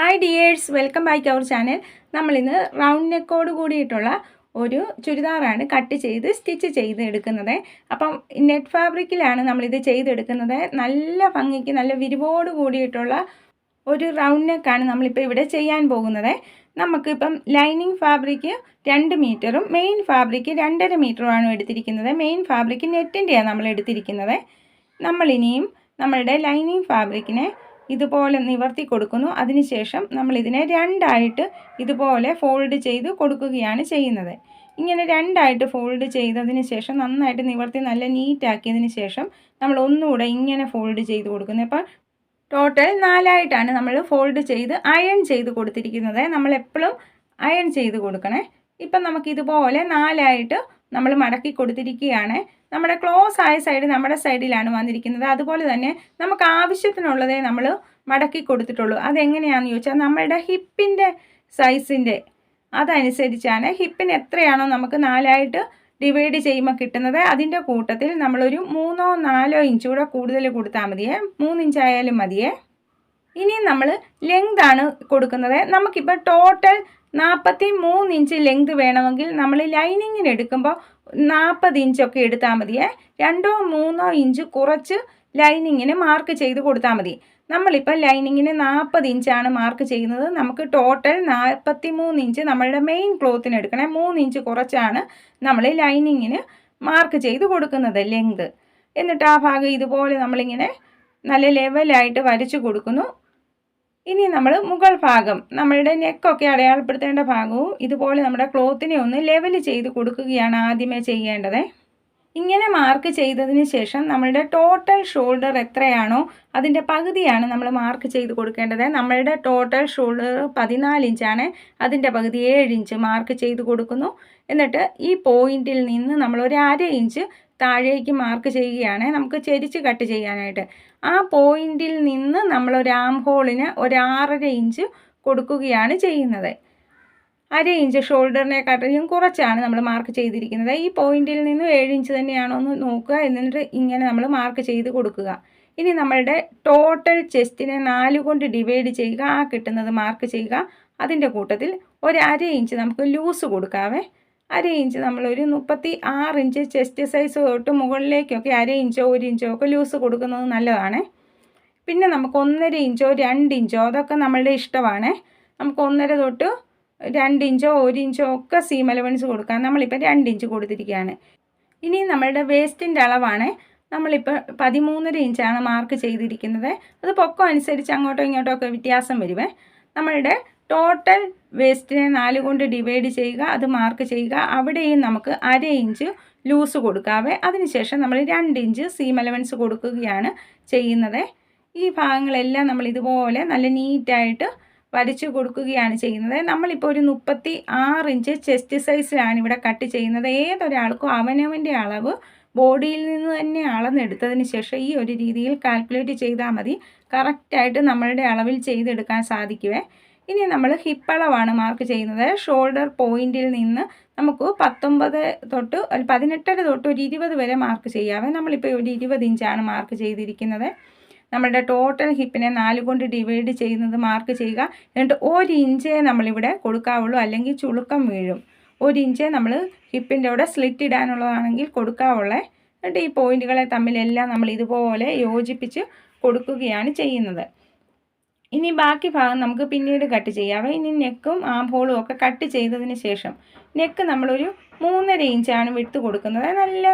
Hi dears welcome back our channel നമ്മളിന്ന് round നെക്കോട് കൂടിയിട്ടുള്ള ഒരു ചുരിദാറാണ് കട്ട് ചെയ്ത് സ്റ്റിച്ച് ചെയ്ത് എടുക്കുന്നത്. അപ്പം നെറ്റ് ഫാബ്രിക്കിലാണ് നമ്മളിത് ചെയ്തെടുക്കുന്നത്. നല്ല ഭംഗിക്ക് നല്ല വിരിവോട് കൂടിയിട്ടുള്ള ഒരു റൗണ്ട് നെക്കാണ് നമ്മളിപ്പോൾ ഇവിടെ ചെയ്യാൻ പോകുന്നത്. നമുക്കിപ്പം ലൈനിങ് ഫാബ്രിക്ക് രണ്ട് മീറ്ററും മെയിൻ ഫാബ്രിക്ക് രണ്ടര മീറ്ററുമാണ് എടുത്തിരിക്കുന്നത്. മെയിൻ ഫാബ്രിക്ക് നെറ്റിന്റെയാണ് നമ്മൾ എടുത്തിരിക്കുന്നത്. നമ്മളിനിയും നമ്മളുടെ ലൈനിങ് ഫാബ്രിക്കിനെ ഇതുപോലെ നിവർത്തി കൊടുക്കുന്നു. അതിനുശേഷം നമ്മൾ ഇതിനെ രണ്ടായിട്ട് ഇതുപോലെ ഫോൾഡ് ചെയ്ത് കൊടുക്കുകയാണ് ചെയ്യുന്നത്. ഇങ്ങനെ രണ്ടായിട്ട് ഫോൾഡ് ചെയ്തതിന് ശേഷം നന്നായിട്ട് നിവർത്തി നല്ല നീറ്റാക്കിയതിന് ശേഷം നമ്മൾ ഒന്നുകൂടെ ഇങ്ങനെ ഫോൾഡ് ചെയ്ത് കൊടുക്കുന്നത് അപ്പോൾ ടോട്ടൽ നാലായിട്ടാണ് നമ്മൾ ഫോൾഡ് ചെയ്ത് അയൺ ചെയ്ത് കൊടുത്തിരിക്കുന്നത്. നമ്മൾ എപ്പോഴും അയൺ ചെയ്ത് കൊടുക്കണേ. ഇപ്പം നമുക്ക് ഇതുപോലെ നാലായിട്ട് നമ്മൾ മടക്കി കൊടുത്തിരിക്കുകയാണ്. നമ്മുടെ ക്ലോസ് ആയ സൈഡ് നമ്മുടെ സൈഡിലാണ് വന്നിരിക്കുന്നത്. അതുപോലെ തന്നെ നമുക്ക് ആവശ്യത്തിനുള്ളതേ നമ്മൾ മടക്കി കൊടുത്തിട്ടുള്ളൂ. അതെങ്ങനെയാണെന്ന് ചോദിച്ചാൽ നമ്മളുടെ ഹിപ്പിന്റെ സൈസിന്റെ അതനുസരിച്ചാണ് ഹിപ്പിന് എത്രയാണോ നമുക്ക് നാലായിട്ട് ഡിവൈഡ് ചെയ്യുമ്പോൾ കിട്ടുന്നത്. അതിന്റെ കൂട്ടത്തിൽ നമ്മളൊരു മൂന്നോ നാലോ ഇഞ്ച് കൂടെ കൂടുതൽ കൊടുത്താൽ മതിയേ. മൂന്നിഞ്ചായാലും മതിയേ. ഇനി നമ്മൾ ലെങ്ത് ആണ് കൊടുക്കുന്നത്. നമുക്കിപ്പോൾ ടോട്ടൽ നാൽപ്പത്തി മൂന്ന് ഇഞ്ച് ലെങ്ത് വേണമെങ്കിൽ നമ്മൾ ലൈനിങ്ങിന് എടുക്കുമ്പോൾ നാൽപ്പത് ഇഞ്ചൊക്കെ എടുത്താൽ മതിയേ. രണ്ടോ മൂന്നോ ഇഞ്ച് കുറച്ച് ലൈനിങ്ങിന് മാർക്ക് ചെയ്ത് കൊടുത്താൽ മതി. നമ്മളിപ്പോൾ ലൈനിങ്ങിന് നാൽപ്പത് ഇഞ്ചാണ് മാർക്ക് ചെയ്യുന്നത്. നമുക്ക് ടോട്ടൽ നാൽപ്പത്തി മൂന്ന് ഇഞ്ച് നമ്മളുടെ മെയിൻ ക്ലോത്തിന് എടുക്കണേ മൂന്ന് ഇഞ്ച് കുറച്ചാണ് നമ്മൾ ലൈനിങ്ങിന് മാർക്ക് ചെയ്ത് കൊടുക്കുന്നത് ലെങ്ത് എന്നിട്ട് ആ ഭാഗം ഇതുപോലെ നമ്മളിങ്ങനെ നല്ല ലെവലായിട്ട് വരച്ചു കൊടുക്കുന്നു. ഇനി നമ്മൾ മുകൾ ഭാഗം നമ്മളുടെ നെക്കൊക്കെ അടയാളപ്പെടുത്തേണ്ട ഭാഗവും ഇതുപോലെ നമ്മുടെ ക്ലോത്തിനെ ഒന്ന് ലെവൽ ചെയ്ത് കൊടുക്കുകയാണ് ആദ്യമേ ചെയ്യേണ്ടത്. ഇങ്ങനെ മാർക്ക് ചെയ്തതിന് ശേഷം നമ്മളുടെ ടോട്ടൽ ഷോൾഡർ എത്രയാണോ അതിന്റെ പകുതിയാണ് നമ്മൾ മാർക്ക് ചെയ്ത് കൊടുക്കേണ്ടത്. നമ്മളുടെ ടോട്ടൽ ഷോൾഡർ പതിനാല് ഇഞ്ചാണ് അതിന്റെ പകുതി ഏഴ് ഇഞ്ച് മാർക്ക് ചെയ്ത് കൊടുക്കുന്നു. എന്നിട്ട് ഈ പോയിന്റിൽ നിന്ന് നമ്മൾ ഒരു അര ഇഞ്ച് താഴേക്ക് മാർക്ക് ചെയ്യുകയാണ് നമുക്ക് ചെരിച്ച് കട്ട് ചെയ്യാനായിട്ട്. ആ പോയിന്റിൽ നിന്ന് നമ്മൾ ഒരു ആം ഹോളിന് ഒരു ആറര ഇഞ്ച് കൊടുക്കുകയാണ് ചെയ്യുന്നത്. അര ഇഞ്ച് ഷോൾഡറിനെക്കാട്ടിലും കുറച്ചാണ് നമ്മൾ മാർക്ക് ചെയ്തിരിക്കുന്നത്. ഈ പോയിന്റിൽ നിന്ന് ഏഴ് ഇഞ്ച് തന്നെയാണോ എന്ന് നോക്കുക എന്നിട്ട് ഇങ്ങനെ നമ്മൾ മാർക്ക് ചെയ്ത് കൊടുക്കുക. ഇനി നമ്മളുടെ ടോട്ടൽ ചെസ്റ്റിനെ നാല് കൊണ്ട് ഡിവൈഡ് ചെയ്യുക. ആ കിട്ടുന്നത് മാർക്ക് ചെയ്യുക. അതിന്റെ കൂട്ടത്തിൽ ഒരു അര ഇഞ്ച് നമുക്ക് ലൂസ് കൊടുക്കാവേ. അര ഇഞ്ച് നമ്മളൊരു മുപ്പത്തി ആറ് ഇഞ്ച് ചെസ്റ്റ് സൈസ് തൊട്ട് മുകളിലേക്കൊക്കെ അര ഇഞ്ചോ ഒരു ഇഞ്ചോ ഒക്കെ ലൂസ് കൊടുക്കുന്നത് നല്ലതാണ്. പിന്നെ നമുക്ക് ഒന്നര ഇഞ്ചോ രണ്ട് ഇഞ്ചോ അതൊക്കെ നമ്മളുടെ ഇഷ്ടമാണ്. നമുക്ക് ഒന്നര തൊട്ട് രണ്ട് ഇഞ്ചോ ഇഞ്ചോ ഒക്കെ സീം അലവൻസ് കൊടുക്കാം. നമ്മളിപ്പോൾ രണ്ട് ഇഞ്ച് കൊടുത്തിരിക്കുകയാണ്. ഇനി നമ്മളുടെ വേസ്റ്റിന്റെ അളവാണ് നമ്മളിപ്പോൾ പതിമൂന്നര ഇഞ്ചാണ് മാർക്ക് ചെയ്തിരിക്കുന്നത്. അത് പൊക്കം അനുസരിച്ച് അങ്ങോട്ടോ ഇങ്ങോട്ടോ ഒക്കെ വ്യത്യാസം വരുവേ. നമ്മളുടെ ടോട്ടൽ വേസ്റ്റിനെ നാല് കൊണ്ട് ഡിവൈഡ് ചെയ്യുക അത് മാർക്ക് ചെയ്യുക. അവിടെയും നമുക്ക് അര ഇഞ്ച് ലൂസ് കൊടുക്കാവേ. അതിനുശേഷം നമ്മൾ രണ്ട് ഇഞ്ച് സീം അലവൻസ് കൊടുക്കുകയാണ് ചെയ്യുന്നത്. ഈ ഭാഗങ്ങളെല്ലാം നമ്മൾ ഇതുപോലെ നല്ല നീറ്റായിട്ട് വരച്ചു കൊടുക്കുകയാണ് ചെയ്യുന്നത്. നമ്മളിപ്പോൾ ഒരു മുപ്പത്തി ആറ് ഇഞ്ച് ചെസ്റ്റ് സൈസിലാണ് ഇവിടെ കട്ട് ചെയ്യുന്നത്. ഏതൊരാൾക്കും അവനവന്റെ അളവ് ബോഡിയിൽ നിന്ന് തന്നെ അളന്നെടുത്തതിന് ശേഷം ഈ ഒരു രീതിയിൽ കാൽക്കുലേറ്റ് ചെയ്താൽ മതി. കറക്റ്റായിട്ട് നമ്മളുടെ അളവിൽ ചെയ്തെടുക്കാൻ സാധിക്കുവേ. ഇനി നമ്മൾ ഹിപ്പളവാണ് മാർക്ക് ചെയ്യുന്നത്. ഷോൾഡർ പോയിന്റിൽ നിന്ന് നമുക്ക് പത്തൊമ്പത് തൊട്ട് പതിനെട്ടര തൊട്ട് ഒരു ഇരുപത് വരെ മാർക്ക് ചെയ്യാവേ നമ്മളിപ്പോൾ ഒരു ഇരുപത് ഇഞ്ചാണ് മാർക്ക് ചെയ്തിരിക്കുന്നത്. നമ്മുടെ ടോട്ടൽ ഹിപ്പിനെ നാല് കൊണ്ട് ഡിവൈഡ് ചെയ്യുന്നത് മാർക്ക് ചെയ്യുക. എന്നിട്ട് ഒരു ഇഞ്ചേ നമ്മളിവിടെ കൊടുക്കാവുള്ളൂ. അല്ലെങ്കിൽ ചുളുക്കം വീഴും. ഒരു ഇഞ്ചേ നമ്മൾ ഹിപ്പിന്റെ അവിടെ സ്ലിറ്റ് ഇടാനുള്ളതാണെങ്കിൽ കൊടുക്കാവുള്ളേ. എന്നിട്ട് ഈ പോയിന്റുകളെ തമ്മിലെല്ലാം നമ്മൾ ഇതുപോലെ യോജിപ്പിച്ച് കൊടുക്കുകയാണ് ചെയ്യുന്നത്. ഇനി ബാക്കി ഭാഗം നമുക്ക് പിന്നീട് കട്ട് ചെയ്യാം. ഇനി നെക്കും ആം ഹോളും ഒക്കെ കട്ട് ചെയ്തതിന് ശേഷം നെക്ക് നമ്മളൊരു മൂന്നര ഇഞ്ചാണ് വിട്ട് കൊടുക്കുന്നത്. നല്ല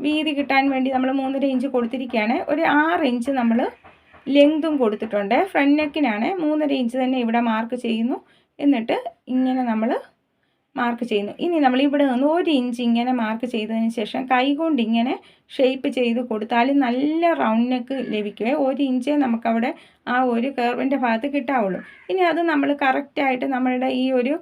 വീതി കിട്ടാൻ വേണ്ടി നമ്മൾ മൂന്നര ഇഞ്ച് കൊടുത്തിരിക്കുകയാണ്. ഒരു ആറ് ഇഞ്ച് നമ്മൾ ലെങ്തും കൊടുത്തിട്ടുണ്ട്. ഫ്രണ്ട് നെക്കിനാണ് മൂന്നര ഇഞ്ച് തന്നെ ഇവിടെ മാർക്ക് ചെയ്യുന്നു. എന്നിട്ട് ഇങ്ങനെ നമ്മൾ മാർക്ക് ചെയ്യുന്നു. ഇനി നമ്മൾ ഇവിടെ നിന്ന് ഒരു ഇഞ്ച് ഇങ്ങനെ മാർക്ക് ചെയ്തതിന് ശേഷം കൈകൊണ്ട് ഇങ്ങനെ ഷേപ്പ് ചെയ്ത് കൊടുത്താൽ നല്ല റൗണ്ട് നെക്ക് ലഭിക്കുകയെ ഒരു ഇഞ്ചേ നമുക്കവിടെ ആ ഒരു കർവിന്റെ ഭാഗത്ത് കിട്ടാവുള്ളൂ. ഇനി അത് നമ്മൾ കറക്റ്റായിട്ട് നമ്മളുടെ ഈ ഒരു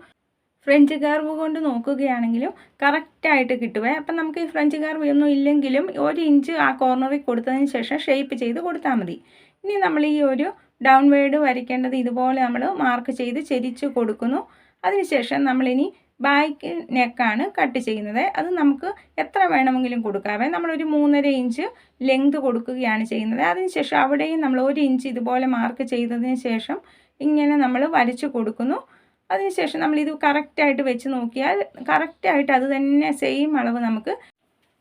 ഫ്രഞ്ച് കർവ് കൊണ്ട് നോക്കുകയാണെങ്കിലും കറക്റ്റായിട്ട് കിട്ടുവേ. അപ്പം നമുക്ക് ഈ ഫ്രഞ്ച് കർവ് ഒന്നും ഇല്ലെങ്കിലും ഒരു ഇഞ്ച് ആ കോർണറിൽ കൊടുത്തതിന് ശേഷം ഷേപ്പ് ചെയ്ത് കൊടുത്താൽ മതി. ഇനി നമ്മൾ ഈ ഒരു ഡൗൺവേർഡ് വരയ്ക്കേണ്ടത് ഇതുപോലെ നമ്മൾ മാർക്ക് ചെയ്ത് ചെരിച്ച് കൊടുക്കുന്നു. അതിനുശേഷം നമ്മളിനി ബാക്ക് നെക്കാണ് കട്ട് ചെയ്യുന്നത്. അത് നമുക്ക് എത്ര വേണമെങ്കിലും കൊടുക്കാവേ നമ്മളൊരു മൂന്നര ഇഞ്ച് ലെങ്ത് കൊടുക്കുകയാണ് ചെയ്യുന്നത്. അതിനുശേഷം അവിടെയും നമ്മൾ ഒരു ഇഞ്ച് ഇതുപോലെ മാർക്ക് ചെയ്തതിന് ശേഷം ഇങ്ങനെ നമ്മൾ വരച്ചു കൊടുക്കുന്നു. അതിനുശേഷം നമ്മൾ ഇത് കറക്റ്റായിട്ട് വെച്ച് നോക്കിയാൽ കറക്റ്റായിട്ട് അത് തന്നെ സെയിം അളവ് നമുക്ക്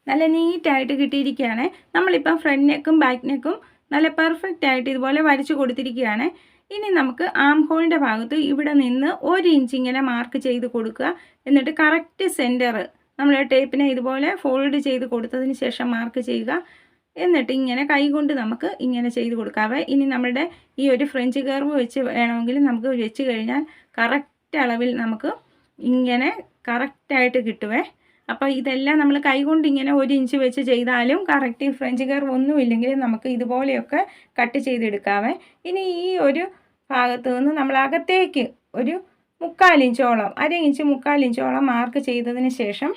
നല്ല നീറ്റായിട്ട് കിട്ടിയിരിക്കുകയാണ്. നമ്മളിപ്പം ഫ്രണ്ട് നെക്കും ബാക്ക് നെക്കും നല്ല പെർഫെക്റ്റ് ആയിട്ട് ഇതുപോലെ വരച്ചു കൊടുത്തിരിക്കുകയാണ്. ഇനി നമുക്ക് ആം ഹോളിന്റെ ഭാഗത്ത് ഇവിടെ നിന്ന് ഒരു ഇഞ്ച് ഇങ്ങനെ മാർക്ക് ചെയ്ത് കൊടുക്കുക. എന്നിട്ട് കറക്റ്റ് സെന്റർ നമ്മൾ ടേപ്പിനെ ഇതുപോലെ ഫോൾഡ് ചെയ്ത് കൊടുത്തതിന് ശേഷം മാർക്ക് ചെയ്യുക. എന്നിട്ട് ഇങ്ങനെ കൈകൊണ്ട് നമുക്ക് ഇങ്ങനെ ചെയ്ത് കൊടുക്കാവേ ഇനി നമ്മുടെ ഈ ഒരു ഫ്രഞ്ച് കർവ് വെച്ച് വേണമെങ്കിൽ നമുക്ക് വെച്ച് കഴിഞ്ഞാൽ കറക്റ്റ് അളവിൽ നമുക്ക് ഇങ്ങനെ കറക്റ്റായിട്ട് കിട്ടുവേ. അപ്പോൾ ഇതെല്ലാം നമ്മൾ കൈകൊണ്ട് ഇങ്ങനെ ഒരു ഇഞ്ച് വെച്ച് ചെയ്താലും കറക്റ്റ് ഫ്രഞ്ച് കർവ് ഒന്നും ഇല്ലെങ്കിൽ നമുക്ക് ഇതുപോലെയൊക്കെ കട്ട് ചെയ്തെടുക്കാവേ. ഇനി ഈ ഒരു ഭാഗത്ത് നിന്ന് നമ്മൾ അകത്തേക്ക് ഒരു മുക്കാൽ ഇഞ്ചോളം അര ഇഞ്ച് മുക്കാൽ ഇഞ്ചോളം മാർക്ക് ചെയ്തതിന് ശേഷം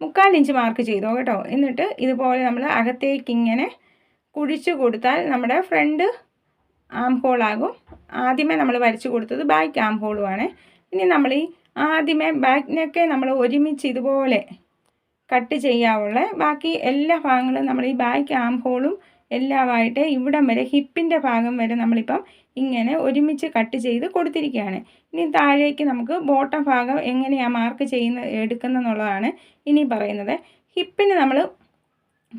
മുക്കാൽ ഇഞ്ച് മാർക്ക് ചെയ്തോ കേട്ടോ. എന്നിട്ട് ഇതുപോലെ നമ്മൾ അകത്തേക്ക് ഇങ്ങനെ കുഴിച്ചു കൊടുത്താൽ നമ്മുടെ ഫ്രണ്ട് ആം ഹോളാകും ആദ്യമേ നമ്മൾ വരച്ചു കൊടുത്തത് ബാക്ക് ആം ഹോളുമാണ് ഇനി നമ്മൾ ഈ ആദ്യമേ ബാക്കിനൊക്കെ നമ്മൾ ഒരുമിച്ച് ഇതുപോലെ കട്ട് ചെയ്യാവുള്ള ബാക്കി എല്ലാ ഭാഗങ്ങളും നമ്മൾ ഈ ബാക്ക് ആം ഹോളും എല്ലാമായിട്ട് ഇവിടം വരെ ഹിപ്പിന്റെ ഭാഗം വരെ നമ്മളിപ്പം ഇങ്ങനെ ഒരുമിച്ച് കട്ട് ചെയ്ത് കൊടുത്തിരിക്കുകയാണ്. ഇനി താഴേക്ക് നമുക്ക് ബോട്ടം ഭാഗം എങ്ങനെയാണ് മാർക്ക് ചെയ്യുന്ന എടുക്കുന്നതെന്നുള്ളതാണ് ഇനി പറയുന്നത്. ഹിപ്പിന് നമ്മൾ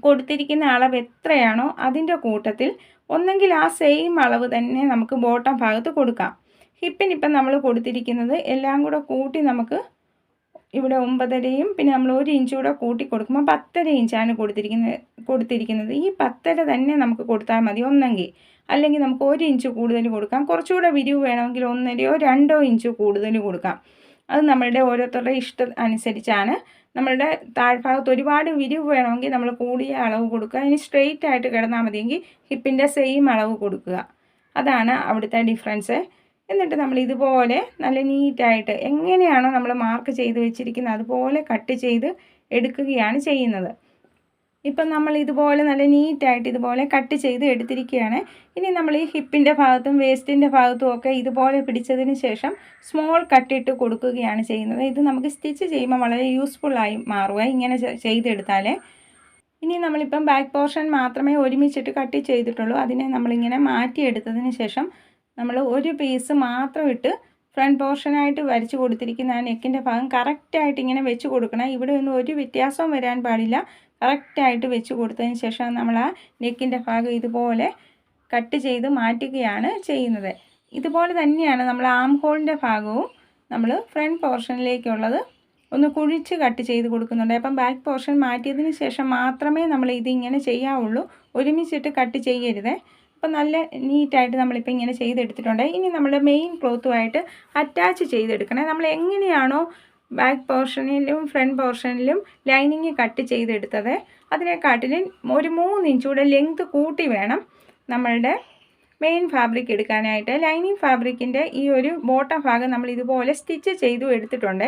കൊടുത്തിരിക്കുന്ന അളവ് എത്രയാണോ അതിന്റെ കൂട്ടത്തിൽ ഒന്നെങ്കിൽ ആ സെയിം അളവ് തന്നെ നമുക്ക് ബോട്ടം ഭാഗത്ത് കൊടുക്കാം. ഹിപ്പിനിപ്പം നമ്മൾ കൊടുത്തിരിക്കുന്നത് എല്ലാം കൂടെ കൂട്ടി നമുക്ക് ഇവിടെ ഒമ്പതരയും പിന്നെ നമ്മൾ ഒരു ഇഞ്ച് കൂടെ കൂട്ടി കൊടുക്കുമ്പോൾ പത്തര ഇഞ്ചാണ് കൊടുത്തിരിക്കുന്നത് കൊടുത്തിരിക്കുന്നത്. ഈ പത്തര തന്നെ നമുക്ക് കൊടുത്താൽ മതി ഒന്നെങ്കിൽ. അല്ലെങ്കിൽ നമുക്ക് ഒരു ഇഞ്ച് കൂടുതൽ കൊടുക്കാം. കുറച്ചുകൂടെ വിരിവ് വേണമെങ്കിൽ ഒന്നരയോ രണ്ടോ ഇഞ്ച് കൂടുതൽ കൊടുക്കാം. അത് നമ്മളുടെ ഓരോരുത്തരുടെ ഇഷ്ടം അനുസരിച്ചാണ്. നമ്മളുടെ താഴ്ഭാഗത്ത് ഒരുപാട് വിരിവ് വേണമെങ്കിൽ നമ്മൾ കൂടിയ അളവ് കൊടുക്കുക. ഇനി സ്ട്രെയിറ്റ് ആയിട്ട് കിടന്നാൽ മതിയെങ്കിൽ ഹിപ്പിന്റെ സെയിം അളവ് കൊടുക്കുക. അതാണ് അവിടുത്തെ ഡിഫറൻസ്. എന്നിട്ട് നമ്മൾ ഇതുപോലെ നല്ല നീറ്റായിട്ട് എങ്ങനെയാണോ നമ്മൾ മാർക്ക് ചെയ്ത് വെച്ചിരിക്കുന്നത് അതുപോലെ കട്ട് ചെയ്ത് എടുക്കുകയാണ് ചെയ്യുന്നത്. ഇപ്പം നമ്മൾ ഇതുപോലെ നല്ല നീറ്റായിട്ട് ഇതുപോലെ കട്ട് ചെയ്ത് എടുത്തിരിക്കുകയാണ്. ഇനി നമ്മൾ ഈ ഹിപ്പിന്റെ ഭാഗത്തും വേസ്റ്റിന്റെ ഭാഗത്തും ഒക്കെ ഇതുപോലെ പിടിച്ചതിന് ശേഷം സ്മോൾ കട്ടിട്ട് കൊടുക്കുകയാണ് ചെയ്യുന്നത്. ഇത് നമുക്ക് സ്റ്റിച്ച് ചെയ്യുമ്പോൾ വളരെ യൂസ്ഫുള്ളായി മാറുക ഇങ്ങനെ ചെയ്തെടുത്താൽ ഇനി നമ്മളിപ്പം ബാക്ക് പോർഷൻ മാത്രമേ ഒരുമിച്ചിട്ട് കട്ട് ചെയ്തിട്ടുള്ളൂ. അതിനെ നമ്മളിങ്ങനെ മാറ്റിയെടുത്തതിന് ശേഷം നമ്മൾ ഒരു പീസ് മാത്രം ഇട്ട് ഫ്രണ്ട് പോർഷനായിട്ട് വരച്ച് കൊടുത്തിരിക്കുന്ന ആ നെക്കിന്റെ ഭാഗം കറക്റ്റായിട്ട് ഇങ്ങനെ വെച്ച് കൊടുക്കണം. ഇവിടെ ഒന്നും ഒരു വ്യത്യാസവും വരാൻ പാടില്ല. കറക്റ്റായിട്ട് വെച്ച് കൊടുത്തതിന് ശേഷം നമ്മൾ ആ നെക്കിന്റെ ഭാഗം ഇതുപോലെ കട്ട് ചെയ്ത് മാറ്റുകയാണ് ചെയ്യുന്നത്. ഇതുപോലെ തന്നെയാണ് നമ്മൾ ആം ഹോളിന്റെ ഭാഗവും നമ്മൾ ഫ്രണ്ട് പോർഷനിലേക്കുള്ളത് ഒന്ന് കുഴിച്ച് കട്ട് ചെയ്ത് കൊടുക്കുന്നുണ്ട്. അപ്പം ബാക്ക് പോർഷൻ മാറ്റിയതിന് ശേഷം മാത്രമേ നമ്മൾ ഇതിങ്ങനെ ചെയ്യാവുള്ളൂ. ഒരുമിച്ചിട്ട് കട്ട് ചെയ്യരുതേ. അപ്പം നല്ല നീറ്റായിട്ട് നമ്മളിപ്പോൾ ഇങ്ങനെ ചെയ്തെടുത്തിട്ടുണ്ട്. ഇനി നമ്മൾ മെയിൻ ക്ലോത്തുമായിട്ട് അറ്റാച്ച് ചെയ്തെടുക്കണേ. നമ്മൾ എങ്ങനെയാണോ ബാക്ക് പോർഷനിലും ഫ്രണ്ട് പോർഷനിലും ലൈനിങ് കട്ട് ചെയ്തെടുത്തത് അതിനെക്കാട്ടിലും ഒരു മൂന്ന് ഇഞ്ചൂടെ ലെങ്ത് കൂട്ടി വേണം നമ്മളുടെ മെയിൻ ഫാബ്രിക് എടുക്കാനായിട്ട്. ലൈനിങ് ഫാബ്രിക്കിന്റെ ഈ ഒരു ബോട്ടം ഭാഗം നമ്മൾ ഇതുപോലെ സ്റ്റിച്ച് ചെയ്തു എടുത്തിട്ടുണ്ട്.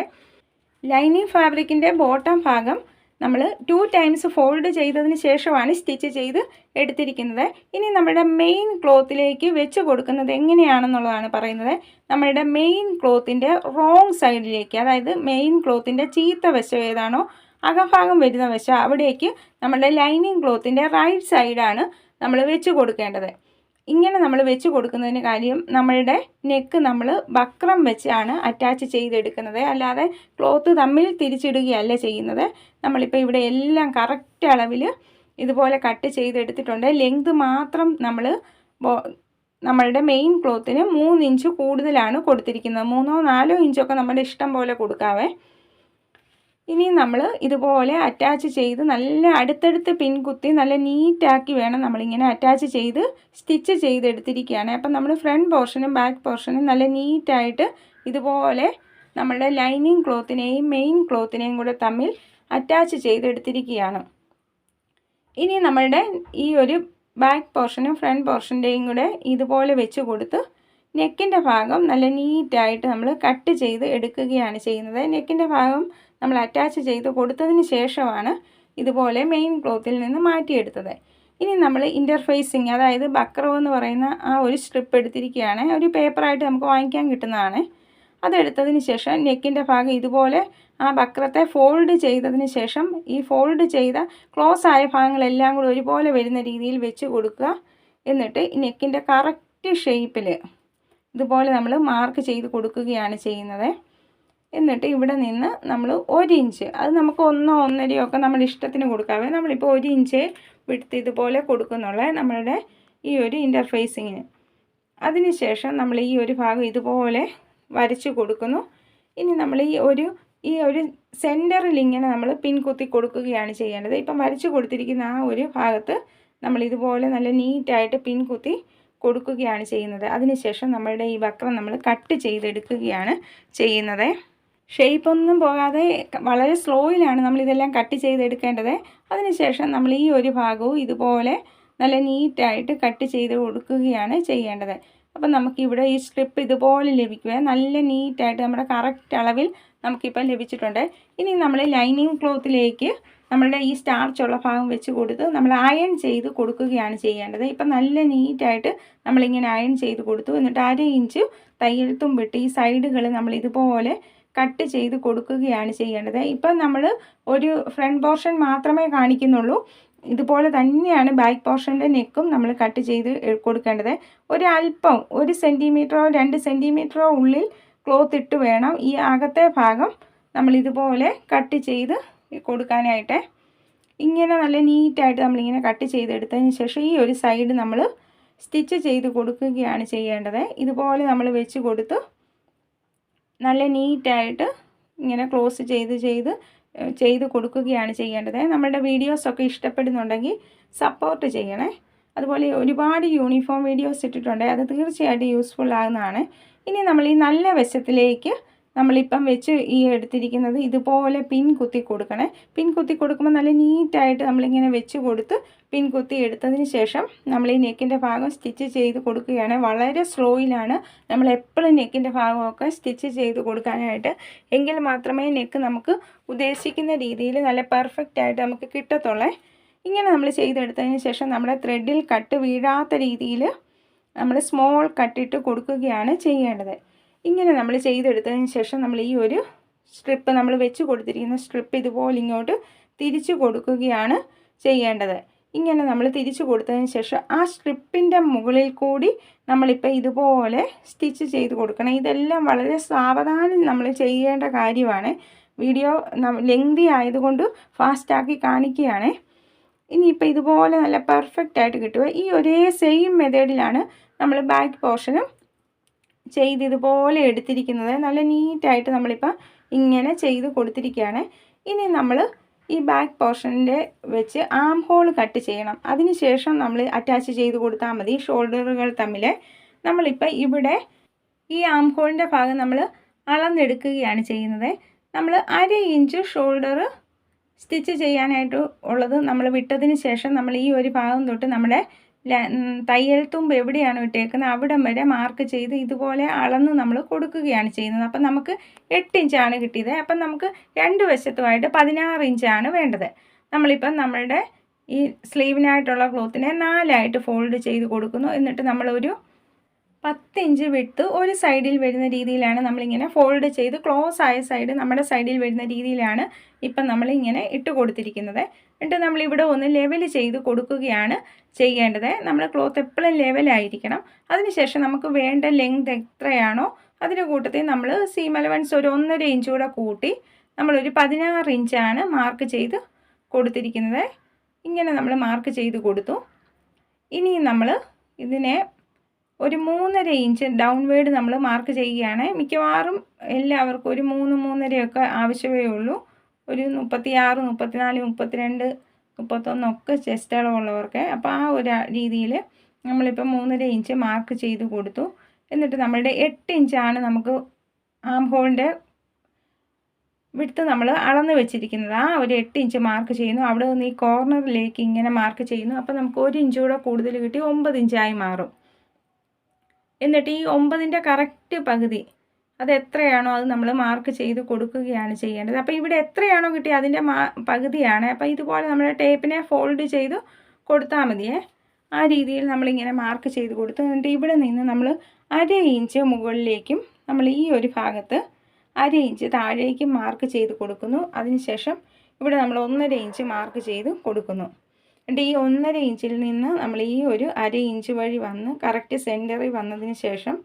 ലൈനിങ് ഫാബ്രിക്കിന്റെ ബോട്ടം ഭാഗം നമ്മൾ ടു ടൈംസ് ഫോൾഡ് ചെയ്തതിന് ശേഷമാണ് സ്റ്റിച്ച് ചെയ്ത് എടുത്തിരിക്കുന്നത്. ഇനി നമ്മുടെ മെയിൻ ക്ലോത്തിലേക്ക് വെച്ച് കൊടുക്കുന്നത് എങ്ങനെയാണെന്നുള്ളതാണ് പറയുന്നത്. നമ്മളുടെ മെയിൻ ക്ലോത്തിന്റെ റോങ് സൈഡിലേക്ക് അതായത് മെയിൻ ക്ലോത്തിന്റെ ചീത്ത വശം ഏതാണോ അകഭാഗം വരുന്ന വശം അവിടേക്ക് നമ്മളുടെ ലൈനിങ് ക്ലോത്തിന്റെ റൈറ്റ് സൈഡാണ് നമ്മൾ വെച്ച് കൊടുക്കേണ്ടത്. ഇങ്ങനെ നമ്മൾ വെച്ച് കൊടുക്കുന്നതിന് കാര്യം നമ്മളുടെ നെക്ക് നമ്മൾ വക്രം വെച്ചാണ് അറ്റാച്ച് ചെയ്തെടുക്കുന്നത്. അല്ലാതെ ക്ലോത്ത് തമ്മിൽ തിരിച്ചിടുകയല്ല ചെയ്യുന്നത്. നമ്മളിപ്പോൾ ഇവിടെ എല്ലാം കറക്റ്റ് അളവിൽ ഇതുപോലെ കട്ട് ചെയ്തെടുത്തിട്ടുണ്ട്. ലെങ്ത് മാത്രം നമ്മൾ നമ്മളുടെ മെയിൻ ക്ലോത്തിന് മൂന്ന് ഇഞ്ച് കൂടുതലാണ് കൊടുത്തിരിക്കുന്നത്. മൂന്നോ നാലോ ഇഞ്ചൊക്കെ നമ്മുടെ ഇഷ്ടം പോലെ കൊടുക്കാവേ. ഇനി നമ്മൾ ഇതുപോലെ അറ്റാച്ച് ചെയ്ത് നല്ല അടുത്തടുത്ത് പിൻകുത്തി നല്ല നീറ്റാക്കി വേണം നമ്മളിങ്ങനെ അറ്റാച്ച് ചെയ്ത് സ്റ്റിച്ച് ചെയ്തെടുത്തിരിക്കുകയാണ്. അപ്പം നമ്മൾ ഫ്രണ്ട് പോർഷനും ബാക്ക് പോർഷനും നല്ല നീറ്റായിട്ട് ഇതുപോലെ നമ്മളുടെ ലൈനിങ് ക്ലോത്തിനെയും മെയിൻ ക്ലോത്തിനെയും കൂടെ തമ്മിൽ അറ്റാച്ച് ചെയ്തെടുത്തിരിക്കുകയാണ്. ഇനി നമ്മളുടെ ഈ ഒരു ബാക്ക് പോർഷനും ഫ്രണ്ട് പോർഷന്റെയും കൂടെ ഇതുപോലെ വെച്ച് കൊടുത്ത് നെക്കിന്റെ ഭാഗം നല്ല നീറ്റായിട്ട് നമ്മൾ കട്ട് ചെയ്ത് എടുക്കുകയാണ് ചെയ്യുന്നത്. നെക്കിന്റെ ഭാഗം നമ്മൾ അറ്റാച്ച് ചെയ്ത് കൊടുത്തതിന് ശേഷമാണ് ഇതുപോലെ മെയിൻ ക്ലോത്തിൽ നിന്ന് മാറ്റിയെടുത്തത്. ഇനി നമ്മൾ ഇന്റർഫേസിങ് അതായത് ബക്രോ എന്ന് പറയുന്ന ആ ഒരു സ്ട്രിപ്പ് എടുത്തിരിക്കുകയാണ്. ഒരു പേപ്പറായിട്ട് നമുക്ക് വാങ്ങിക്കാൻ കിട്ടുന്നതാണ്. അതെടുത്തതിന് ശേഷം നെക്കിന്റെ ഭാഗം ഇതുപോലെ ആ ബക്രത്തെ ഫോൾഡ് ചെയ്തതിന് ശേഷം ഈ ഫോൾഡ് ചെയ്ത ക്ലോസ് ആയ ഭാഗങ്ങളെല്ലാം കൂടി ഒരുപോലെ വരുന്ന രീതിയിൽ വെച്ച് കൊടുക്കുക. എന്നിട്ട് നെക്കിന്റെ കറക്റ്റ് ഷേപ്പിൽ ഇതുപോലെ നമ്മൾ മാർക്ക് ചെയ്ത് കൊടുക്കുകയാണ് ചെയ്യുന്നത്. എന്നിട്ട് ഇവിടെ നിന്ന് നമ്മൾ ഒരു ഇഞ്ച്. അത് നമുക്ക് ഒന്നോ ഒന്നരയോ ഒക്കെ നമ്മുടെ ഇഷ്ടത്തിന് കൊടുക്കാവേ. നമ്മളിപ്പോൾ ഒരു ഇഞ്ച് വിടുത്ത് ഇതുപോലെ കൊടുക്കുന്നുള്ള നമ്മളുടെ ഈ ഒരു ഇന്റർഫേസിങ്ങിന് അതിനുശേഷം നമ്മൾ ഈ ഒരു ഭാഗം ഇതുപോലെ വരച്ച് കൊടുക്കുന്നു. ഇനി നമ്മൾ ഈ ഒരു ഈ ഒരു സെന്ററിൽ ഇങ്ങനെ നമ്മൾ പിൻ കുത്തി കൊടുക്കുകയാണ് ചെയ്യേണ്ടത്. ഇപ്പം വരച്ച് കൊടുത്തിരിക്കുന്ന ആ ഒരു ഭാഗത്ത് നമ്മൾ ഇതുപോലെ നല്ല നീറ്റായിട്ട് പിൻ കുത്തി കൊടുക്കുകയാണ് ചെയ്യുന്നത്. അതിനുശേഷം നമ്മളുടെ ഈ വക്രം നമ്മൾ കട്ട് ചെയ്തെടുക്കുകയാണ് ചെയ്യുന്നത്. ഷേപ്പ് ഒന്നും പോകാതെ വളരെ സ്ലോയിലാണ് നമ്മൾ ഇതെല്ലാം കട്ട് ചെയ്തെടുക്കേണ്ടത്. അതിനുശേഷം നമ്മൾ ഈ ഒരു ഭാഗവും ഇതുപോലെ നല്ല നീറ്റായിട്ട് കട്ട് ചെയ്ത് കൊടുക്കുകയാണ് ചെയ്യേണ്ടത്. അപ്പം നമുക്കിവിടെ ഈ സ്ട്രിപ്പ് ഇതുപോലെ ലഭിക്കുക. നല്ല നീറ്റായിട്ട് നമ്മുടെ കറക്റ്റ് അളവിൽ നമുക്കിപ്പം ലഭിച്ചിട്ടുണ്ട്. ഇനി നമ്മൾ ലൈനിങ് ക്ലോത്തിലേക്ക് നമ്മളുടെ ഈ സ്റ്റാർച്ചുള്ള ഭാഗം വെച്ച് കൊടുത്ത് നമ്മൾ അയൺ ചെയ്ത് കൊടുക്കുകയാണ് ചെയ്യേണ്ടത്. ഇപ്പം നല്ല നീറ്റായിട്ട് നമ്മളിങ്ങനെ അയൺ ചെയ്ത് കൊടുത്തു. എന്നിട്ട് അര ഇഞ്ച് തയ്യൽ തുമ്പിട്ട് ഈ സൈഡുകൾ നമ്മൾ ഇതുപോലെ കട്ട് ചെയ്ത് കൊടുക്കുകയാണ് ചെയ്യേണ്ടത്. ഇപ്പം നമ്മൾ ഒരു ഫ്രണ്ട് പോർഷൻ മാത്രമേ കാണിക്കുന്നുള്ളൂ. ഇതുപോലെ തന്നെയാണ് ബാക്ക് പോർഷന്റെ നെക്കും നമ്മൾ കട്ട് ചെയ്ത് കൊടുക്കേണ്ടത്. ഒരു അല്പം ഒരു സെന്റിമീറ്ററോ രണ്ട് സെന്റിമീറ്ററോ ഉള്ളിൽ ക്ലോത്ത് ഇട്ട് വേണം. ഈ അകത്തെ ഭാഗം നമ്മൾ ഇതുപോലെ കട്ട് ചെയ്ത് കൊടുക്കാനായിട്ട്. ഇങ്ങനെ നല്ല നീറ്റായിട്ട് നമ്മളിങ്ങനെ കട്ട് ചെയ്തെടുത്തതിന് ശേഷം ഈ ഒരു സൈഡ് നമ്മൾ സ്റ്റിച്ച് ചെയ്ത് കൊടുക്കുകയാണ് ചെയ്യേണ്ടത്. ഇതുപോലെ നമ്മൾ വെച്ച് കൊടുത്ത് നല്ല നീറ്റായിട്ട് ഇങ്ങനെ ക്ലോസ് ചെയ്ത് ചെയ്ത് ചെയ്ത് കൊടുക്കുകയാണ് ചെയ്യേണ്ടത്. നമ്മളുടെ വീഡിയോസൊക്കെ ഇഷ്ടപ്പെടുന്നുണ്ടെങ്കിൽ സപ്പോർട്ട് ചെയ്യണേ. അതുപോലെ ഒരുപാട് യൂണിഫോം വീഡിയോസ് ഇട്ടിട്ടുണ്ട്. അത് തീർച്ചയായിട്ടും യൂസ്ഫുൾ ആകുന്നതാണ്. ഇനി നമ്മൾ ഈ നല്ല വശത്തിലേക്ക് നമ്മളിപ്പം വെച്ച് ഈ എടുത്തിരിക്കുന്നത് ഇതുപോലെ പിൻ കുത്തി കൊടുക്കണേ. പിൻ കുത്തി കൊടുക്കുമ്പോൾ നല്ല നീറ്റായിട്ട് നമ്മളിങ്ങനെ വെച്ച് കൊടുത്ത് പിൻ കുത്തി എടുത്തതിന് ശേഷം നമ്മൾ ഈ നെക്കിന്റെ ഭാഗം സ്റ്റിച്ച് ചെയ്ത് കൊടുക്കുകയാണ്. വളരെ സ്ലോയിലാണ് നമ്മൾ എപ്പോഴും നെക്കിന്റെ ഭാഗമൊക്കെ സ്റ്റിച്ച് ചെയ്ത് കൊടുക്കാനായിട്ട്. എങ്കിൽ മാത്രമേ നെക്ക് നമുക്ക് ഉദ്ദേശിക്കുന്ന രീതിയിൽ നല്ല പെർഫെക്റ്റ് ആയിട്ട് നമുക്ക് കിട്ടത്തുള്ളേ. ഇങ്ങനെ നമ്മൾ ചെയ്തെടുത്തതിന് ശേഷം നമ്മുടെ ത്രെഡിൽ കട്ട് വീഴാത്ത രീതിയിൽ നമ്മൾ സ്മോൾ കട്ടിട്ട് കൊടുക്കുകയാണ് ചെയ്യേണ്ടത്. ഇങ്ങനെ നമ്മൾ ചെയ്തെടുത്തതിന് ശേഷം നമ്മൾ ഈ ഒരു സ്ട്രിപ്പ് നമ്മൾ വെച്ച് കൊടുത്തിരിക്കുന്ന സ്ട്രിപ്പ് ഇതുപോലെ ഇങ്ങോട്ട് തിരിച്ചു കൊടുക്കുകയാണ് ചെയ്യേണ്ടത്. ഇങ്ങനെ നമ്മൾ തിരിച്ചു കൊടുത്തതിന് ശേഷം ആ സ്ട്രിപ്പിന്റെ മുകളിൽ കൂടി നമ്മളിപ്പോൾ ഇതുപോലെ സ്റ്റിച്ച് ചെയ്ത് കൊടുക്കണം. ഇതെല്ലാം വളരെ സാവധാനം നമ്മൾ ചെയ്യേണ്ട കാര്യമാണ്. വീഡിയോ ലെങ്തി ആയതുകൊണ്ട് ഫാസ്റ്റാക്കി കാണിക്കുകയാണ്. ഇനിയിപ്പോൾ ഇതുപോലെ നല്ല പെർഫെക്റ്റ് ആയിട്ട് കിട്ടുക. ഈ ഒരേ സെയിം മെത്തേഡിലാണ് നമ്മൾ ബാക്ക് പോർഷനും ചെയ്ത് ഇതുപോലെ എടുത്തിരിക്കുന്നത്. നല്ല നീറ്റായിട്ട് നമ്മളിപ്പോൾ ഇങ്ങനെ ചെയ്ത് കൊടുത്തിരിക്കുകയാണ്. ഇനി നമ്മൾ ഈ ബാക്ക് പോർഷനിന്റെ വെച്ച് ആം ഹോൾ കട്ട് ചെയ്യണം. അതിന് ശേഷം നമ്മൾ അറ്റാച്ച് ചെയ്ത് കൊടുത്താൽ മതി. ഷോൾഡറുകൾ തമ്മിൽ നമ്മളിപ്പോൾ ഇവിടെ ഈ ആം ഹോളിന്റെ ഭാഗം നമ്മൾ അളന്നെടുക്കുകയാണ് ചെയ്യുന്നത്. നമ്മൾ അര ഇഞ്ച് ഷോൾഡർ സ്റ്റിച്ച് ചെയ്യാനായിട്ട് ഉള്ളത് നമ്മൾ വിട്ടതിന് ശേഷം നമ്മൾ ഈ ഒരു ഭാഗം തൊട്ട് നമ്മുടെ തയ്യൽ തുമ്പ് എവിടെയാണ് ഇട്ടേക്കുന്നത്? അവിടം വരെ മാർക്ക് ചെയ്ത് ഇതുപോലെ അളന്ന് നമ്മൾ കൊടുക്കുകയാണ് ചെയ്യുന്നത്. അപ്പം നമുക്ക് എട്ട് ഇഞ്ചാണ് കിട്ടിയത്. അപ്പം നമുക്ക് രണ്ട് വശത്തുമായിട്ട് പതിനാറ് ഇഞ്ചാണ് വേണ്ടത്. നമ്മളിപ്പം നമ്മളുടെ ഈ സ്ലീവിനായിട്ടുള്ള ക്ലോത്തിനെ നാലായിട്ട് ഫോൾഡ് ചെയ്ത് കൊടുക്കുന്നു. എന്നിട്ട് നമ്മളൊരു പത്ത് ഇഞ്ച് വിട്ട് ഒരു സൈഡിൽ വരുന്ന രീതിയിലാണ് നമ്മളിങ്ങനെ ഫോൾഡ് ചെയ്ത് ക്ലോസ് ആയ സൈഡ് നമ്മുടെ സൈഡിൽ വരുന്ന രീതിയിലാണ് ഇപ്പം നമ്മളിങ്ങനെ ഇട്ട് കൊടുത്തിരിക്കുന്നത്. എന്നിട്ട് നമ്മളിവിടെ ഒന്ന് ലെവൽ ചെയ്ത് കൊടുക്കുകയാണ് ചെയ്യേണ്ടത്. നമ്മൾ ക്ലോത്ത് എപ്പോഴും ലെവലായിരിക്കണം അതിനുശേഷം നമുക്ക് വേണ്ട ലെങ്ത് എത്രയാണോ അതിന്റെ കൂട്ടത്തിൽ നമ്മൾ സീം അലവൻസ് ഒരു ഒന്നര ഇഞ്ച് കൂടെ കൂട്ടി നമ്മളൊരു പതിനാറ് ഇഞ്ചാണ് മാർക്ക് ചെയ്ത് കൊടുത്തിരിക്കുന്നത്. ഇങ്ങനെ നമ്മൾ മാർക്ക് ചെയ്ത് കൊടുത്തു. ഇനി നമ്മൾ ഇതിനെ ഒരു മൂന്നര ഇഞ്ച് ഡൗൺവേഡ് നമ്മൾ മാർക്ക് ചെയ്യുകയാണ്. മിക്കവാറും എല്ലാവർക്കും ഒരു മൂന്ന് മൂന്നരയൊക്കെ ആവശ്യമേ ഉള്ളൂ. ഒരു മുപ്പത്തിയാറ് മുപ്പത്തിനാല് മുപ്പത്തിരണ്ട് മുപ്പത്തൊന്നൊക്കെ ചെസ്റ്റ് അളവുള്ളവർക്ക് അപ്പോൾ ആ ഒരു രീതിയിൽ നമ്മളിപ്പോൾ മൂന്നര ഇഞ്ച് മാർക്ക് ചെയ്ത് കൊടുത്തു. എന്നിട്ട് നമ്മളുടെ എട്ട് ഇഞ്ചാണ് നമുക്ക് ആം ഹോളിന്റെ വിടുത്ത് നമ്മൾ അളന്ന് വെച്ചിരിക്കുന്നത്. ആ ഒരു എട്ട് ഇഞ്ച് മാർക്ക് ചെയ്യുന്നു. അവിടെ നിന്ന് ഈ കോർണറിലേക്ക് ഇങ്ങനെ മാർക്ക് ചെയ്യുന്നു. അപ്പോൾ നമുക്ക് ഒരു ഇഞ്ച് കൂടെ കൂടുതൽ കിട്ടി ഒമ്പത് ഇഞ്ചായി മാറും. എന്നിട്ട് ഈ ഒമ്പതിന്റെ കറക്റ്റ് പകുതി അത് എത്രയാണോ അത് നമ്മൾ മാർക്ക് ചെയ്ത് കൊടുക്കുകയാണ് ചെയ്യേണ്ടത്. അപ്പോൾ ഇവിടെ എത്രയാണോ കിട്ടിയത് അതിന്റെ മാ പകുതിയാണ്. അപ്പോൾ ഇതുപോലെ നമ്മൾ ടേപ്പിനെ ഫോൾഡ് ചെയ്ത് കൊടുത്താൽ മതിയേ. ആ രീതിയിൽ നമ്മളിങ്ങനെ മാർക്ക് ചെയ്ത് കൊടുത്ത് എന്നിട്ട് ഇവിടെ നിന്ന് നമ്മൾ അര ഇഞ്ച് മുകളിലേക്കും നമ്മൾ ഈ ഒരു ഭാഗത്ത് അര ഇഞ്ച് താഴേക്കും മാർക്ക് ചെയ്ത് കൊടുക്കുന്നു. അതിനുശേഷം ഇവിടെ നമ്മൾ ഒന്നര ഇഞ്ച് മാർക്ക് ചെയ്ത് കൊടുക്കുന്നു. എന്നിട്ട് ഈ ഒന്നര ഇഞ്ചിൽ നിന്ന് നമ്മൾ ഈ ഒരു അര ഇഞ്ച് വഴി വന്ന് കറക്റ്റ് സെന്ററിൽ വന്നതിന് ശേഷം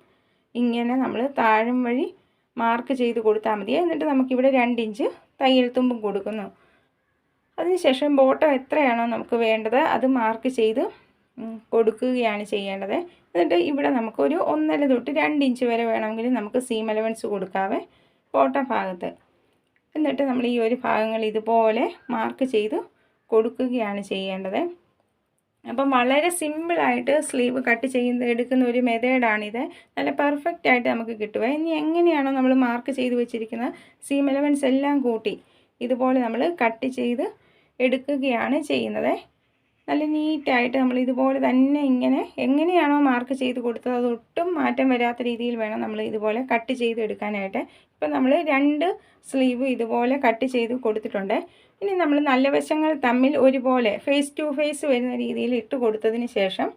ഇങ്ങനെ നമ്മൾ താഴം വഴി മാർക്ക് ചെയ്ത് കൊടുത്താൽ മതി. എന്നിട്ട് നമുക്കിവിടെ രണ്ട് ഇഞ്ച് തയ്യൽ തുമ്പും കൊടുക്കുന്നു. അതിനുശേഷം ബോട്ടം എത്രയാണോ നമുക്ക് വേണ്ടത് അത് മാർക്ക് ചെയ്ത് കൊടുക്കുകയാണ് ചെയ്യേണ്ടത്. എന്നിട്ട് ഇവിടെ നമുക്കൊരു ഒന്നര തൊട്ട് രണ്ട് ഇഞ്ച് വരെ വേണമെങ്കിൽ നമുക്ക് സീം അലവൻസ് കൊടുക്കാവേ. ബോട്ടം ഭാഗത്ത്. എന്നിട്ട് നമ്മൾ ഈ ഒരു ഭാഗങ്ങൾ ഇതുപോലെ മാർക്ക് ചെയ്ത് കൊടുക്കുകയാണ് ചെയ്യേണ്ടത്. അപ്പം വളരെ സിമ്പിളായിട്ട് സ്ലീവ് കട്ട് ചെയ്യുന്ന എടുക്കുന്ന ഒരു മെത്തേഡാണിത്. നല്ല പെർഫെക്റ്റ് ആയിട്ട് നമുക്ക് കിട്ടുക. ഇനി എങ്ങനെയാണോ നമ്മൾ മാർക്ക് ചെയ്ത് വെച്ചിരിക്കുന്ന സീം എലവൻസ് എല്ലാം കൂട്ടി ഇതുപോലെ നമ്മൾ കട്ട് ചെയ്ത് എടുക്കുകയാണ് ചെയ്യുന്നത്. നല്ല നീറ്റായിട്ട് നമ്മൾ ഇതുപോലെ തന്നെ ഇങ്ങനെ എങ്ങനെയാണോ മാർക്ക് ചെയ്ത് കൊടുത്തത് അത് ഒട്ടും മാറ്റം വരാത്ത രീതിയിൽ വേണം നമ്മൾ ഇതുപോലെ കട്ട് ചെയ്ത് എടുക്കാനായിട്ട്. ഇപ്പം നമ്മൾ രണ്ട് സ്ലീവ് ഇതുപോലെ കട്ട് ചെയ്ത് കൊടുത്തിട്ടുണ്ട്. ഇനി നമ്മൾ നല്ല വശങ്ങൾ തമ്മിൽ ഒരുപോലെ ഫേസ് ടു ഫേസ് വരുന്ന രീതിയിൽ ഇട്ട് കൊടുത്തതിന് ശേഷം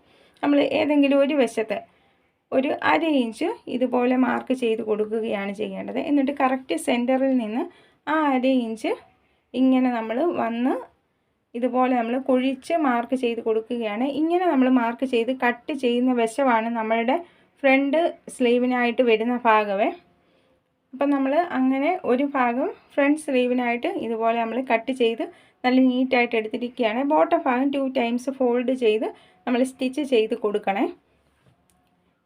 നമ്മൾ ഏതെങ്കിലും ഒരു വശത്ത് ഒരു അര ഇഞ്ച് ഇതുപോലെ മാർക്ക് ചെയ്ത് കൊടുക്കുകയാണ് ചെയ്യേണ്ടത്. എന്നിട്ട് കറക്റ്റ് സെന്ററിൽ നിന്ന് ആ അര ഇഞ്ച് ഇങ്ങനെ നമ്മൾ വന്ന് ഇതുപോലെ നമ്മൾ കുഴിച്ച് മാർക്ക് ചെയ്ത് കൊടുക്കുകയാണ്. ഇങ്ങനെ നമ്മൾ മാർക്ക് ചെയ്ത് കട്ട് ചെയ്യുന്ന വശമാണ് നമ്മളുടെ ഫ്രണ്ട് സ്ലീവിനായിട്ട് വരുന്ന ഭാഗമേ. അപ്പം നമ്മൾ അങ്ങനെ ഒരു ഭാഗം ഫ്രണ്ട് സ്ലീവിനായിട്ട് ഇതുപോലെ നമ്മൾ കട്ട് ചെയ്ത് നല്ല നീറ്റായിട്ട് എടുത്തിരിക്കുകയാണ്. ബോട്ടം ഭാഗം ടു ടൈംസ് ഫോൾഡ് ചെയ്ത് നമ്മൾ സ്റ്റിച്ച് ചെയ്ത് കൊടുക്കണേ.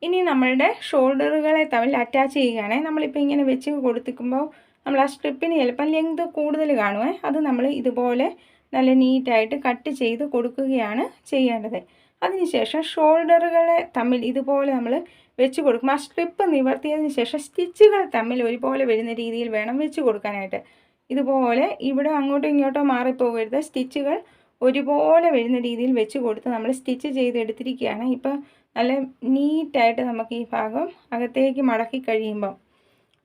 ഇനി നമ്മളുടെ ഷോൾഡറുകളെ തമ്മിൽ അറ്റാച്ച് ചെയ്യുകയാണേ. നമ്മളിപ്പോൾ ഇങ്ങനെ വെച്ച് കൊടുത്തിക്കുമ്പോൾ നമ്മൾ ആ സ്ട്രിപ്പിന് ചിലപ്പം ലെങ്ത് കൂടുതൽ കാണുമേ അത് നമ്മൾ ഇതുപോലെ നല്ല നീറ്റായിട്ട് കട്ട് ചെയ്ത് കൊടുക്കുകയാണ് ചെയ്യേണ്ടത്. അതിനുശേഷം ഷോൾഡറുകളെ തമ്മിൽ ഇതുപോലെ നമ്മൾ വെച്ച് കൊടുക്കും. ആ സ്ട്രിപ്പ് നിവർത്തിയതിന് ശേഷം സ്റ്റിച്ചുകൾ തമ്മിൽ ഒരുപോലെ വരുന്ന രീതിയിൽ വേണം വെച്ച് കൊടുക്കാനായിട്ട്. ഇതുപോലെ ഇവിടെ അങ്ങോട്ടോ ഇങ്ങോട്ടോ മാറിപ്പോകരുത്. സ്റ്റിച്ചുകൾ ഒരുപോലെ വരുന്ന രീതിയിൽ വെച്ച് കൊടുത്ത് നമ്മൾ സ്റ്റിച്ച് ചെയ്തെടുത്തിരിക്കുകയാണ്. ഇപ്പോൾ നല്ല നീറ്റായിട്ട് നമുക്ക് ഈ ഭാഗം അകത്തേക്ക് മടക്കി കഴിയുമ്പം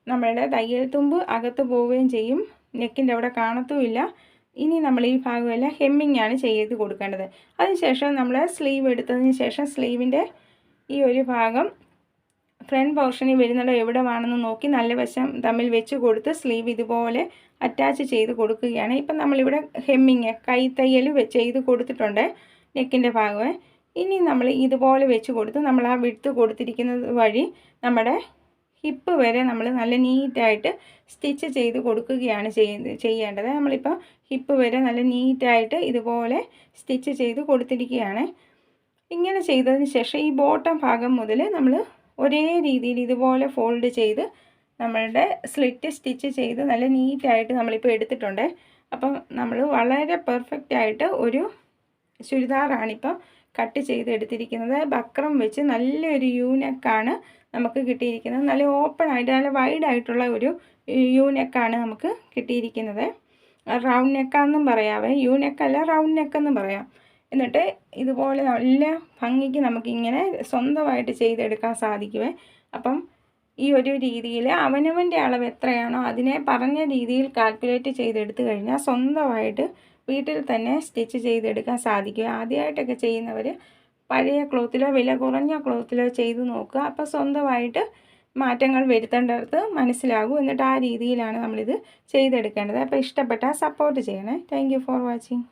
നമ്മളുടെ തയ്യൽ തുമ്പ് അകത്ത് പോവുകയും ചെയ്യും. നെക്കിന്റെ അവിടെ കാണത്തുമില്ല. ഇനി നമ്മൾ ഈ ഭാഗമെല്ലാം ഹെമ്മിങ് ആണ് ചെയ്ത് കൊടുക്കേണ്ടത്. അതിനുശേഷം നമ്മൾ സ്ലീവ് എടുത്തതിന് ശേഷം സ്ലീവിന്റെ ഈ ഒരു ഭാഗം ഫ്രണ്ട് പോർഷനിൽ എവിടെ വേണമെന്ന് നോക്കി നല്ല വശം തമ്മിൽ വെച്ച് കൊടുത്ത് സ്ലീവ് ഇതുപോലെ അറ്റാച്ച് ചെയ്ത് കൊടുക്കുകയാണ്. ഇപ്പം നമ്മളിവിടെ ഹെമ്മിങ് കൈ തയ്യൽ ചെയ്ത് കൊടുത്തിട്ടുണ്ട് നെക്കിന്റെ ഭാഗമേ. ഇനി നമ്മൾ ഇതുപോലെ വെച്ച് കൊടുത്ത് നമ്മൾ ആ വിടുത്ത് കൊടുത്തിരിക്കുന്നത് വഴി നമ്മുടെ ഹിപ്പ് വരെ നമ്മൾ നല്ല നീറ്റായിട്ട് സ്റ്റിച്ച് ചെയ്ത് കൊടുക്കുകയാണ് ചെയ്യേണ്ടത്. നമ്മളിപ്പോൾ ഹിപ്പ് വരെ നല്ല നീറ്റായിട്ട് ഇതുപോലെ സ്റ്റിച്ച് ചെയ്ത് കൊടുത്തിരിക്കുകയാണ്. ഇങ്ങനെ ചെയ്തതിന് ശേഷം ഈ ബോട്ടം ഭാഗം മുതൽ നമ്മൾ ഒരേ രീതിയിൽ ഇതുപോലെ ഫോൾഡ് ചെയ്ത് നമ്മളുടെ സ്ലിറ്റ് സ്റ്റിച്ച് ചെയ്ത് നല്ല നീറ്റായിട്ട് നമ്മളിപ്പോൾ എടുത്തിട്ടുണ്ട്. അപ്പം നമ്മൾ വളരെ പെർഫെക്റ്റ് ആയിട്ട് ഒരു ചുരിദാറാണിപ്പം കട്ട് ചെയ്ത് എടുത്തിരിക്കുന്നത്. ബക്രം വെച്ച് നല്ലൊരു യൂനെക്കാണ് നമുക്ക് കിട്ടിയിരിക്കുന്നത്. നല്ല ഓപ്പൺ ആയിട്ട് നല്ല വൈഡ് ആയിട്ടുള്ള ഒരു യൂനെക്കാണ് നമുക്ക് കിട്ടിയിരിക്കുന്നത്. റൗണ്ട് നെക്കാന്നും പറയാവേ യൂനെക്കല്ല റൗണ്ട് നെക്കെന്നും പറയാം. എന്നിട്ട് ഇതുപോലെ നല്ല ഭംഗിക്ക് നമുക്കിങ്ങനെ സ്വന്തമായിട്ട് ചെയ്തെടുക്കാൻ സാധിക്കുമേ അപ്പം ഈ ഒരു രീതിയിൽ അവനവന്റെ അളവ് എത്രയാണോ അതിനെ പറഞ്ഞ രീതിയിൽ കാൽക്കുലേറ്റ് ചെയ്തെടുത്തു കഴിഞ്ഞാൽ സ്വന്തമായിട്ട് വീട്ടിൽ തന്നെ സ്റ്റിച്ച് ചെയ്തെടുക്കാൻ സാധിക്കും ആദ്യമായിട്ടൊക്കെ ചെയ്യുന്നവർ പഴയ ക്ലോത്തിലോ വില കുറഞ്ഞ ക്ലോത്തിലോ ചെയ്ത് നോക്കുക. അപ്പോൾ സ്വന്തമായിട്ട് മാറ്റങ്ങൾ വരുത്തേണ്ടടുത്ത് മനസ്സിലാകും. എന്നിട്ട് ആ രീതിയിലാണ് നമ്മളിത് ചെയ്തെടുക്കേണ്ടത്. അപ്പോൾ ഇഷ്ടപ്പെട്ടാൽ സപ്പോർട്ട് ചെയ്യണേ. Thank for watching